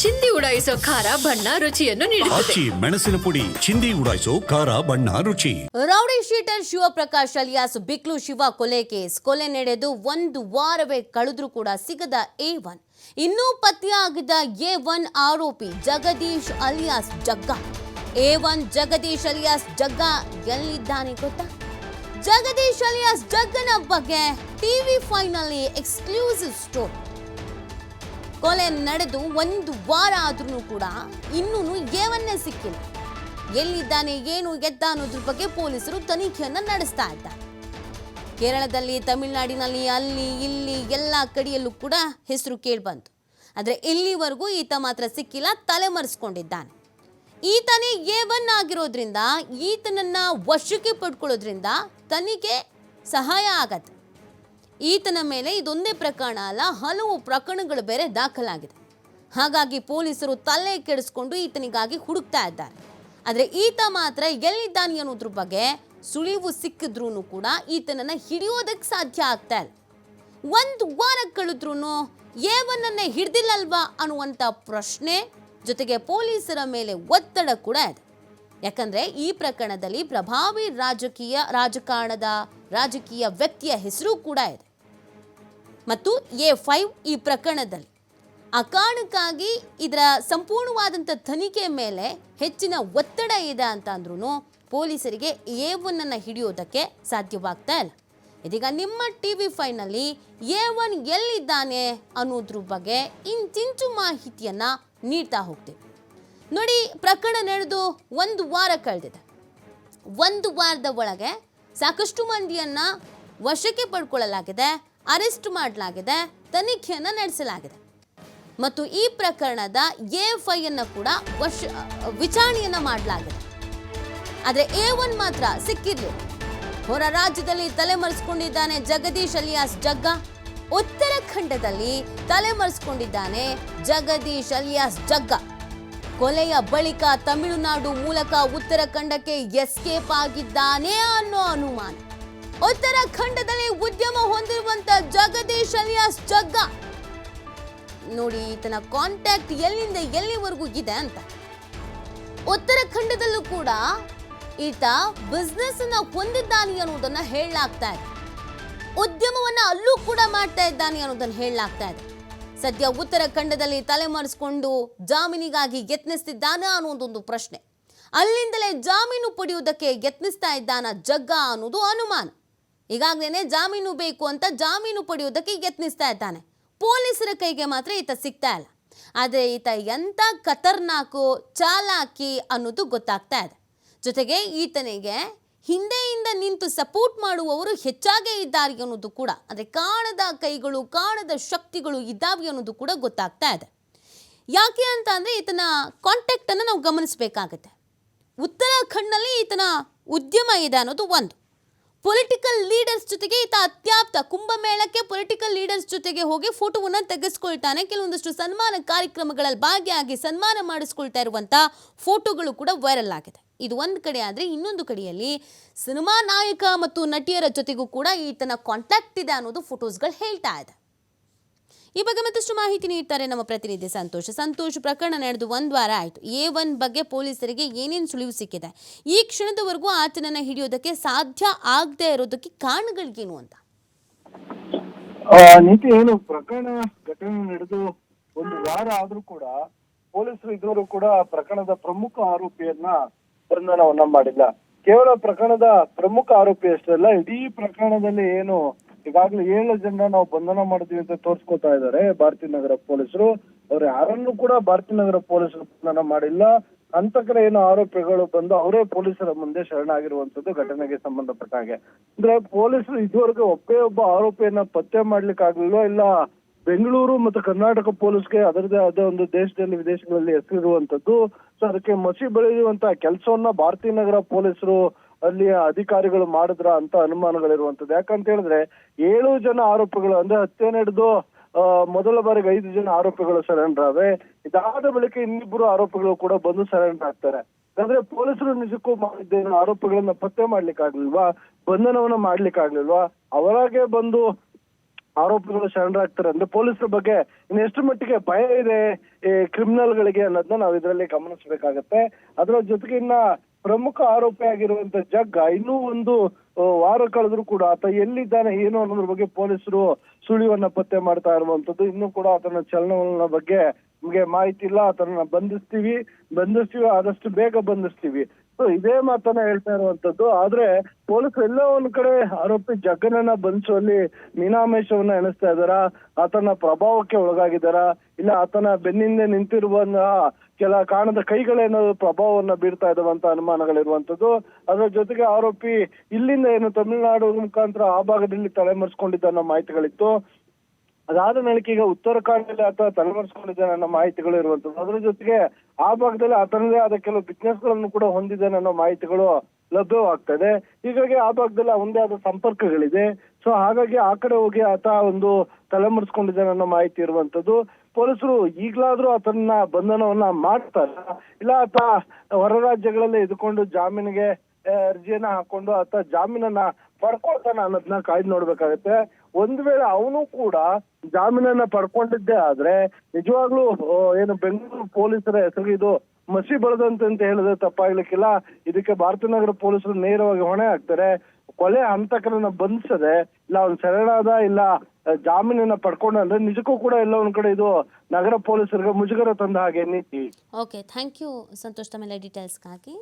ಚಿಂದಿ ಉಡಾಯಿಸೋ ಖಾರ ಬಣ್ಣ ರುಚಿಯನ್ನು ನೀಡುತ್ತದೆ. ಆಚಿ ಮೆಣಸಿನ ಪುಡಿ ಚಿಂದಿ ಉಡಾಯಿಸೋ ಖಾರ ಬಣ್ಣ ರುಚಿ. Rowdy sheeter Shivaprakash alias Biklu Shiva ಕೊಲೆ ಕೇಸ್. ಕೊಲೆ ನಡೆದು ಒಂದು ವಾರವೇ ಕಳೆದ್ರೂ ಕೂಡ ಸಿಗದ ಎ ಒನ್. ಇನ್ನೂ ಪತ್ತೆಯಾಗಿದ್ದ ಎ ಒನ್ ಆರೋಪಿ Jagadish alias Jagga. A one Jagadish alias Jagga ಎಲ್ಲಿದ್ದಾನೆ ಗೊತ್ತಾ? ಜಗದೀಶ್ ಅಲಿಯಾಸ್ ಜಗ್ಗನ ಬಗ್ಗೆ ಟಿವಿ ಫೈನಲ್ಲಿ ಎಕ್ಸ್ಕ್ಲೂಸಿವ್ ಸ್ಟೋರಿ. ಕೊಲೆ ನಡೆದು ಒಂದು ವಾರ ಆದ್ರೂ ಕೂಡ ಇನ್ನೂ ಏವನ್ನೇ ಸಿಕ್ಕಿಲ್ಲ. ಎಲ್ಲಿದ್ದಾನೆ, ಏನು, ಎದ್ದ ಅನ್ನೋದ್ರ ಬಗ್ಗೆ ಪೊಲೀಸರು ತನಿಖೆಯನ್ನ ನಡೆಸ್ತಾ ಇದ್ದಾರೆ. ಕೇರಳದಲ್ಲಿ, ತಮಿಳುನಾಡಿನಲ್ಲಿ, ಅಲ್ಲಿ, ಇಲ್ಲಿ ಎಲ್ಲ ಕಡೆಯಲ್ಲೂ ಕೂಡ ಹೆಸರು ಕೇಳಿಬಂತು. ಆದರೆ ಇಲ್ಲಿವರೆಗೂ ಈತ ಮಾತ್ರ ಸಿಕ್ಕಿಲ್ಲ ತಲೆಮರೆಸ್ಕೊಂಡಿದ್ದಾನೆ ಈತನೇ ಏವನ್ ಆಗಿರೋದ್ರಿಂದ, ಈತನನ್ನ ವಶಕ್ಕೆ ಪಡ್ಕೊಳ್ಳೋದ್ರಿಂದ ತನಿಖೆ ಸಹಾಯ ಆಗತ್ತೆ. ಈತನ ಮೇಲೆ ಇದೊಂದೇ ಪ್ರಕರಣ ಅಲ್ಲ, ಹಲವು ಪ್ರಕರಣಗಳು ಬೇರೆ ದಾಖಲಾಗಿದೆ. ಹಾಗಾಗಿ ಪೊಲೀಸರು ತಲೆ ಕೆಡಿಸ್ಕೊಂಡು ಈತನಿಗಾಗಿ ಹುಡುಕ್ತಾ ಇದ್ದಾರೆ. ಆದರೆ ಈತ ಮಾತ್ರ ಎಲ್ಲಿದ್ದಾನೆ ಅನ್ನೋದ್ರ ಬಗ್ಗೆ ಸುಳಿವು ಸಿಕ್ಕಿದ್ರೂ ಕೂಡ ಈತನನ್ನ ಹಿಡಿಯೋದಕ್ಕೆ ಸಾಧ್ಯ ಆಗ್ತಾ ಇಲ್ಲ. ಒಂದು ವಾರ ಕಳೆದ್ರೂ ಏವನನ್ನೇ ಹಿಡ್ದಿಲ್ಲಲ್ವಾ ಅನ್ನುವಂಥ ಪ್ರಶ್ನೆ ಜೊತೆಗೆ ಪೊಲೀಸರ ಮೇಲೆ ಒತ್ತಡ ಕೂಡ ಇದೆ. ಯಾಕಂದ್ರೆ ಈ ಪ್ರಕರಣದಲ್ಲಿ ಪ್ರಭಾವಿ ರಾಜಕೀಯ ರಾಜಕಾರಣದ ರಾಜಕೀಯ ವ್ಯಕ್ತಿಯ ಹೆಸರು ಕೂಡ ಇದೆ. ಮತ್ತು ಎ ಫೈವ್ ಈ ಪ್ರಕರಣದಲ್ಲಿ. ಆ ಕಾರಣಕ್ಕಾಗಿ ಇದರ ಸಂಪೂರ್ಣವಾದಂಥ ತನಿಖೆ ಮೇಲೆ ಹೆಚ್ಚಿನ ಒತ್ತಡ ಇದೆ ಅಂತ ಅಂದ್ರೂ ಪೊಲೀಸರಿಗೆ ಎ ಒನ್ನನ್ನು ಹಿಡಿಯೋದಕ್ಕೆ ಸಾಧ್ಯವಾಗ್ತಾ ಇಲ್ಲ. ಇದೀಗ ನಿಮ್ಮ ಟಿ ವಿ ಫೈನಲ್ಲಿ ಎ ಒನ್ ಎಲ್ಲಿದ್ದಾನೆ ಅನ್ನೋದ್ರ ಬಗ್ಗೆ ಇಂಚಿಂಚು ಮಾಹಿತಿಯನ್ನು ನೀಡ್ತಾ ಹೋಗ್ತೀವಿ. ನೋಡಿ, ಪ್ರಕರಣ ನಡೆದು ಒಂದು ವಾರ ಕಳೆದಿದೆ. ಒಂದು ವಾರದ ಒಳಗೆ ಸಾಕಷ್ಟು ಮಂದಿಯನ್ನು ವಶಕ್ಕೆ ಪಡ್ಕೊಳ್ಳಲಾಗಿದೆ. ಅರೆಸ್ಟ್ ಮಾಡಲಾಗಿದೆ, ತನಿಖೆಯನ್ನು ನಡೆಸಲಾಗಿದೆ. ಮತ್ತು ಈ ಪ್ರಕರಣದ ಎ ಐ ಅನ್ನು ಕೂಡ ವಶ, ವಿಚಾರಣೆಯನ್ನು ಮಾಡಲಾಗಿದೆ. ಆದರೆ ಎ ಒನ್ ಮಾತ್ರ ಸಿಕ್ಕಿರ್ಲಿಲ್ಲ ಹೊರ ರಾಜ್ಯದಲ್ಲಿ ತಲೆಮರೆಸ್ಕೊಂಡಿದ್ದಾನೆ ಜಗದೀಶ್ ಅಲಿಯಾಸ್ ಜಗ್ಗ. ಉತ್ತರಾಖಂಡದಲ್ಲಿ ತಲೆಮರೆಸ್ಕೊಂಡಿದ್ದಾನೆ ಜಗದೀಶ್ ಅಲಿಯಾಸ್ ಜಗ್ಗ. ಕೊಲೆಯ ಬಳಿಕ ತಮಿಳುನಾಡು ಮೂಲಕ ಉತ್ತರಾಖಂಡಕ್ಕೆ ಎಸ್ಕೇಪ್ ಆಗಿದ್ದಾನೆ ಅನ್ನೋ ಅನುಮಾನ. ಉತ್ತರಾಖಂಡದಲ್ಲಿ ಉದ್ಯಮ ಹೊಂದಿರುವಂತ ಜಗದೀಶ್ ಅಲಿಯಾಸ್ ಜಗ್ಗ. ನೋಡಿ, ಈತನ ಕಾಂಟ್ಯಾಕ್ಟ್ ಎಲ್ಲಿಂದ ಎಲ್ಲಿವರೆಗೂ ಇದೆ ಅಂತ. ಉತ್ತರಾಖಂಡದಲ್ಲೂ ಕೂಡ ಈತ ಬಿಸ್ನೆಸ್ ಅನ್ನ ಹೊಂದಿದ್ದಾನೆ ಅನ್ನೋದನ್ನ ಹೇಳಲಾಗ್ತಾ ಇದೆ. ಉದ್ಯಮವನ್ನ ಅಲ್ಲೂ ಕೂಡ ಮಾಡ್ತಾ ಇದ್ದಾನೆ ಅನ್ನೋದನ್ನ ಹೇಳಲಾಗ್ತಾ ಇದೆ. ಸದ್ಯ ಉತ್ತರಾಖಂಡದಲ್ಲಿ ತಲೆಮರೆಸ್ಕೊಂಡು ಜಾಮೀನಿಗಾಗಿ ಯತ್ನಿಸ್ತಿದ್ದಾನ ಅನ್ನೋದೊಂದು ಪ್ರಶ್ನೆ. ಅಲ್ಲಿಂದಲೇ ಜಾಮೀನು ಪಡೆಯುವುದಕ್ಕೆ ಯತ್ನಿಸ್ತಾ ಇದ್ದಾನ ಜಗ್ಗ ಅನ್ನೋದು ಅನುಮಾನ. ಈಗಾಗಲೇ ಜಾಮೀನು ಬೇಕು ಅಂತ ಜಾಮೀನು ಪಡೆಯುವುದಕ್ಕೆ ಯತ್ನಿಸ್ತಾ ಇದ್ದಾನೆ. ಪೊಲೀಸರ ಕೈಗೆ ಮಾತ್ರ ಈತ ಸಿಗ್ತಾ ಇಲ್ಲ. ಆದರೆ ಈತ ಎಂಥ ಖತರ್ನಾಕು ಚಾಲಾಕಿ ಅನ್ನೋದು ಗೊತ್ತಾಗ್ತಾ ಇದೆ. ಜೊತೆಗೆ ಈತನಿಗೆ ಹಿಂದೆಯಿಂದ ನಿಂತು ಸಪೋರ್ಟ್ ಮಾಡುವವರು ಹೆಚ್ಚಾಗೇ ಇದ್ದಾರೆ ಅನ್ನೋದು ಕೂಡ, ಅಂದರೆ ಕಾಣದ ಕೈಗಳು, ಕಾಣದ ಶಕ್ತಿಗಳು ಇದ್ದಾವೆ ಅನ್ನೋದು ಕೂಡ ಗೊತ್ತಾಗ್ತಾ ಇದೆ. ಯಾಕೆ ಅಂತ ಅಂದರೆ ಈತನ ಕಾಂಟ್ಯಾಕ್ಟನ್ನು ನಾವು ಗಮನಿಸಬೇಕಾಗತ್ತೆ. ಉತ್ತರಾಖಂಡ್ನಲ್ಲಿ ಈತನ ಉದ್ಯಮ ಇದೆ ಅನ್ನೋದು ಒಂದು. ಪೊಲಿಟಿಕಲ್ ಲೀಡರ್ಸ್ ಜೊತೆಗೆ ಈತ ಅತ್ಯಾಪ್ತ ಕುಂಭಮೇಳಕ್ಕೆ ಪೊಲಿಟಿಕಲ್ ಲೀಡರ್ಸ್ ಜೊತೆಗೆ ಹೋಗಿ ಫೋಟೋವನ್ನು ತೆಗೆಸ್ಕೊಳ್ತಾನೆ. ಕೆಲವೊಂದಷ್ಟು ಸನ್ಮಾನ ಕಾರ್ಯಕ್ರಮಗಳಲ್ಲಿ ಭಾಗಿಯಾಗಿ ಸನ್ಮಾನ ಮಾಡಿಸ್ಕೊಳ್ತಾ ಇರುವಂಥ ಫೋಟೋಗಳು ಕೂಡ ವೈರಲ್ ಆಗಿದೆ. ಇದು ಒಂದು ಕಡೆ ಆದರೆ ಇನ್ನೊಂದು ಕಡೆಯಲ್ಲಿ ಸಿನಿಮಾ ನಾಯಕ ಮತ್ತು ನಟಿಯರ ಜೊತೆಗೂ ಕೂಡ ಈತನ ಕಾಂಟ್ಯಾಕ್ಟ್ ಇದೆ ಅನ್ನೋದು ಫೋಟೋಸ್ಗಳು ಹೇಳ್ತಾ ಇದೆ. ಈ ಬಗ್ಗೆ ಮತ್ತಷ್ಟು ಮಾಹಿತಿ ನೀಡ್ತಾರೆ ನಮ್ಮ ಪ್ರತಿನಿಧಿ ಸಂತೋಷ್. ಸಂತೋಷ್, ಪ್ರಕರಣ ನಡೆದು ಒಂದು ವಾರ ಆಯಿತು. ಎ ಒನ್ ಬಗ್ಗೆ ಪೊಲೀಸರಿಗೆ ಏನೇನು ಸುಳಿವು ಸಿಕ್ಕಿದೆ? ಈ ಕ್ಷಣದವರೆಗೂ ಆತನನ್ನು ಹಿಡಿಯೋದಕ್ಕೆ ಸಾಧ್ಯ ಆಗದೆ ಇರೋದಕ್ಕೆ ಕಾರಣಗಳಿಗೇನು ಅಂತ? ನೀತಿ ಏನು, ಪ್ರಕರಣ, ಘಟನೆ ನಡೆದು ಒಂದು ವಾರ ಆದ್ರೂ ಕೂಡ ಪೊಲೀಸರು ಇದುವರೆಗೂ ಕೂಡ ಪ್ರಕರಣದ ಪ್ರಮುಖ ಆರೋಪಿಯನ್ನ ಬಂಧನವನ್ನ ಮಾಡಿಲ್ಲ. ಕೇವಲ ಪ್ರಕರಣದ ಪ್ರಮುಖ ಆರೋಪಿ ಅಷ್ಟೇ ಅಲ್ಲ, ಇಡೀ ಪ್ರಕರಣದಲ್ಲಿ ಏನು ಈಗಾಗಲೇ ಏಳು ಜನ ನಾವು ಬಂಧನ ಮಾಡಿದ್ವಿ ಅಂತ ತೋರ್ಸ್ಕೊತಾ ಇದ್ದಾರೆ ಭಾರತೀಯ ನಗರ ಪೊಲೀಸರು. ಅವ್ರು ಯಾರನ್ನು ಕೂಡ ಭಾರತೀಯ ನಗರ ಪೊಲೀಸರು ಬಂಧನ ಮಾಡಿಲ್ಲ. ಹಂತಕರ ಏನು ಆರೋಪಿಗಳು ಬಂದು ಅವರೇ ಪೊಲೀಸರ ಮುಂದೆ ಶರಣಾಗಿರುವಂತದ್ದು ಘಟನೆಗೆ ಸಂಬಂಧಪಟ್ಟ ಹಾಗೆ. ಅಂದ್ರೆ ಪೊಲೀಸರು ಇದುವರೆಗೂ ಒಬ್ಬೇ ಒಬ್ಬ ಆರೋಪಿಯನ್ನ ಪತ್ತೆ ಮಾಡ್ಲಿಕ್ಕೆ ಆಗ್ಲಿಲ್ವಾ ಇಲ್ಲ ಬೆಂಗಳೂರು ಮತ್ತು ಕರ್ನಾಟಕ ಪೊಲೀಸ್ಗೆ ಅದರದೇ ಆದ ಒಂದು ದೇಶದಲ್ಲಿ ವಿದೇಶಗಳಲ್ಲಿ ಹೆಸರಿರುವಂತದ್ದು ಸೊ ಅದಕ್ಕೆ ಮಸಿ ಬೆಳೆಯುವಂತಹ ಕೆಲಸವನ್ನ ಭಾರತೀಯ ನಗರ ಪೊಲೀಸರು ಅಲ್ಲಿಯ ಅಧಿಕಾರಿಗಳು ಮಾಡಿದ್ರ ಅಂತ ಅನುಮಾನಗಳಿರುವಂತದ್ದು. ಯಾಕಂತ ಹೇಳಿದ್ರೆ ಏಳು ಜನ ಆರೋಪಿಗಳು, ಅಂದ್ರೆ ಹತ್ಯೆ ನಡೆದು ಮೊದಲ ಬಾರಿಗೆ ಐದು ಜನ ಆರೋಪಿಗಳು ಸರೆಂಡರ್ ಆದ್ರೆ, ಇದಾದ ಬಳಿಕ ಇನ್ನಿಬ್ಬರು ಆರೋಪಿಗಳು ಕೂಡ ಬಂದು ಸರೆಂಡರ್ ಆಗ್ತಾರೆ. ಅಂದ್ರೆ ಪೊಲೀಸರು ನಿಜಕ್ಕೂ ಮಾಡಿದ್ದೇನು ಆರೋಪಿಗಳನ್ನ ಪತ್ತೆ ಮಾಡ್ಲಿಕ್ಕೆ ಆಗ್ಲಿಲ್ವಾ? ಬಂಧನವನ್ನ ಮಾಡ್ಲಿಕ್ಕೆ ಆಗ್ಲಿಲ್ವಾ? ಅವರಾಗೆ ಬಂದು ಆರೋಪಿಗಳು ಶರಣರಾಗ್ತಾರೆ ಅಂದ್ರೆ ಪೊಲೀಸರ ಬಗ್ಗೆ ಇನ್ನು ಎಷ್ಟು ಮಟ್ಟಿಗೆ ಭಯ ಇದೆ, ಈ ಕ್ರಿಮಿನಲ್ಗಳಿಗೆ ಅನ್ನೋದನ್ನ ನಾವು ಇದರಲ್ಲಿ ಗಮನಿಸಬೇಕಾಗತ್ತೆ. ಅದರ ಜೊತೆಗೆ ಇನ್ನ ಪ್ರಮುಖ ಆರೋಪಿ ಆಗಿರುವಂತ ಜಗ್ಗ ಇನ್ನೂ ಒಂದು ವಾರ ಕಳೆದ್ರು ಕೂಡ ಆತ ಎಲ್ಲಿದ್ದಾನೆ, ಏನು ಅನ್ನೋದ್ರ ಬಗ್ಗೆ ಪೊಲೀಸರು ಸುಳಿವನ್ನ ಪತ್ತೆ ಮಾಡ್ತಾ ಇರುವಂತದ್ದು. ಇನ್ನೂ ಕೂಡ ಆತನ ಚಲನವಲನ ಬಗ್ಗೆ ನಮ್ಗೆ ಮಾಹಿತಿ ಇಲ್ಲ. ಆತನ ಬಂಧಿಸ್ತೀವಿ. ಬಂಧಿಸ್ತೀವಿ, ಆದಷ್ಟು ಬೇಗ ಬಂಧಿಸ್ತೀವಿ. ಸೊ ಇದೇ ಮಾತನ್ನ ಹೇಳ್ತಾ ಇರುವಂತದ್ದು. ಆದ್ರೆ ಪೊಲೀಸ್ ಎಲ್ಲ ಒಂದ್ ಕಡೆ ಆರೋಪಿ ಜಗ್ಗನನ್ನ ಬಂಧಿಸುವಲ್ಲಿ ಮೀನಾಮೇಶವನ್ನ ಎಣಿಸ್ತಾ ಇದಾರ ಆತನ ಪ್ರಭಾವಕ್ಕೆ ಒಳಗಾಗಿದಾರ ಇಲ್ಲ ಆತನ ಬೆನ್ನಿಂದೆ ನಿಂತಿರುವಂತಹ ಕೆಲ ಕಾಣದ ಕೈಗಳೇನಾದ್ರು ಪ್ರಭಾವವನ್ನ ಬೀರ್ತಾ ಇದಾವಂತ ಅನುಮಾನಗಳಿರುವಂತದ್ದು ಅದರ ಜೊತೆಗೆ ಆರೋಪಿ ಇಲ್ಲಿಂದ ಏನು ತಮಿಳುನಾಡು ಮುಖಾಂತರ ಆ ಭಾಗದಲ್ಲಿ ತಲೆಮರೆಸ್ಕೊಂಡಿದ್ದ ಅನ್ನೋ ಮಾಹಿತಿಗಳಿತ್ತು. ಅದಾದ ನಳಿಕೆ ಈಗ ಉತ್ತರಾಖಂಡದಲ್ಲಿ ಆತ ತಲೆಮರೆಸ್ಕೊಂಡಿದ್ದಾನೆ ಅನ್ನೋ ಮಾಹಿತಿಗಳು ಇರುವಂತದ್ದು ಅದರ ಜೊತೆಗೆ ಆ ಭಾಗದಲ್ಲಿ ಆತನದೇ ಆದ ಕೆಲವು ಬಿಸ್ನೆಸ್ಗಳನ್ನು ಕೂಡ ಹೊಂದಿದ್ದಾನೆ ಅನ್ನೋ ಮಾಹಿತಿಗಳು ಲಭ್ಯವಾಗ್ತದೆ. ಹೀಗಾಗಿ ಆ ಭಾಗದಲ್ಲಿ ಅವಂದೇ ಆದ ಸಂಪರ್ಕಗಳಿದೆ. ಸೊ ಹಾಗಾಗಿ ಆ ಕಡೆ ಹೋಗಿ ಆತ ಒಂದು ತಲೆಮರೆಸ್ಕೊಂಡಿದ್ದಾನೆ ಅನ್ನೋ ಮಾಹಿತಿ ಇರುವಂತದ್ದು ಪೊಲೀಸರು ಈಗಲಾದ್ರೂ ಆತನ ಬಂಧನವನ್ನ ಮಾಡ್ತಾರ. ಇಲ್ಲ ಆತ ಹೊರ ರಾಜ್ಯಗಳಲ್ಲಿ ಇದ್ಕೊಂಡು ಜಾಮೀನಿಗೆ ಅರ್ಜಿಯನ್ನ ಹಾಕೊಂಡು ಆತ ಜಾಮೀನನ್ನ ಪಡ್ಕೊಳ್ತಾನ ಅನ್ನೋದನ್ನ ಕಾಯ್ದು ನೋಡ್ಬೇಕಾಗತ್ತೆ. ಒಂದ್ ವೇಳೆ ಅವನು ಕೂಡ ಜಾಮೀನನ್ನ ಪಡ್ಕೊಂಡಿದ್ದೆ ಆದ್ರೆ ನಿಜವಾಗ್ಲೂ ಏನು ಬೆಂಗಳೂರು ಪೊಲೀಸರ ಹೆಸರಿಗೆ ಇದು ಮಸಿ ಬಳದಂತೆ ಅಂತ ಹೇಳಿದ್ರೆ ತಪ್ಪಾಗ್ಲಿಕ್ಕಿಲ್ಲ. ಇದಕ್ಕೆ ಭಾರತ ನಗರ ಪೊಲೀಸರು ನೇರವಾಗಿ ಹೊಣೆ ಆಗ್ತಾರೆ ಕೊಲೆ ಹಂತಕರನ್ನ ಬಂಧಿಸದೆ ಇಲ್ಲ ಅವ್ನು ಶರಣಾದ ಇಲ್ಲ ಜಾಮೀನನ್ನ ಪಡ್ಕೊಂಡ ಅಂದ್ರೆ ನಿಜಕ್ಕೂ ಕೂಡ ಎಲ್ಲ ಒಂದ್ ಕಡೆ ಇದು ನಗರ ಪೊಲೀಸರಿಗೆ ಮುಜುಗರ ತಂದ ಹಾಗೆ ನೀತಿ ಓಕೆ ಥ್ಯಾಂಕ್ ಯು ಸಂತೋಷ್ ತಮ್ಮೆಲ್ಲ ಡೀಟೇಲ್ಸ್ಗಾಗಿ